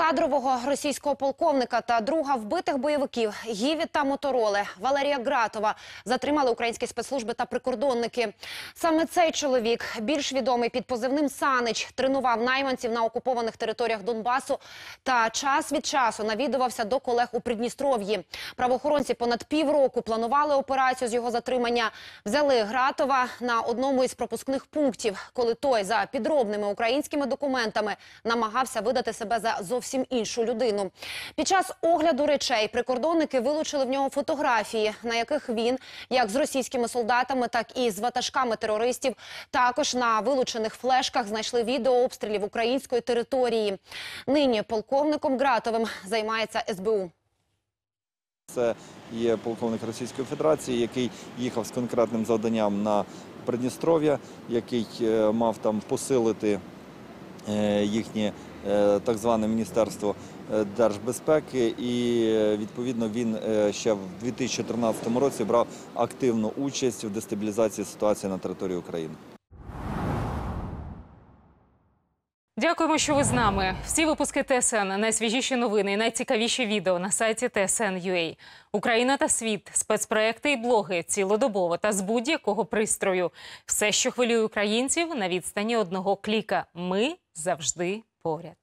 кадрового російського полковника та друга вбитих бойовиків Гіві та Мотороли Валерія Гратова затримали українські спецслужби та прикордонники. Саме цей чоловік, більш відомий під позивним Санич, тренував найманців на окупованих територіях Донбасу та час від часу навідувався до колег у Придністров'ї. Правоохоронці понад півроку планували операцію з його затримання. Взяли Гратова на одному із пропускних пунктів, коли той за підробними українськими документами намагався видати себе за зовсім іншу людину. Під час огляду речей прикордонники вилучили в нього фотографії, на яких він, як з російськими солдатами, так і з ватажками терористів, також на вилучених флешках знайшли відео обстрілів української території. Нині полковником Гратовим займається СБУ. Це є полковник Російської Федерації, який їхав з конкретним завданням на Придністров'я, який е, мав там посилити їхнє е, так зване Міністерство е, держбезпеки. І е, відповідно він е, ще в 2013 році брав активну участь в дестабілізації ситуації на території України. Дякуємо, що ви з нами. Всі випуски ТСН, найсвіжіші новини і найцікавіші відео на сайті TSN.ua. Україна та світ, спецпроекти і блоги цілодобово та з будь-якого пристрою. Все, що хвилює українців, на відстані одного кліка. Ми завжди поряд.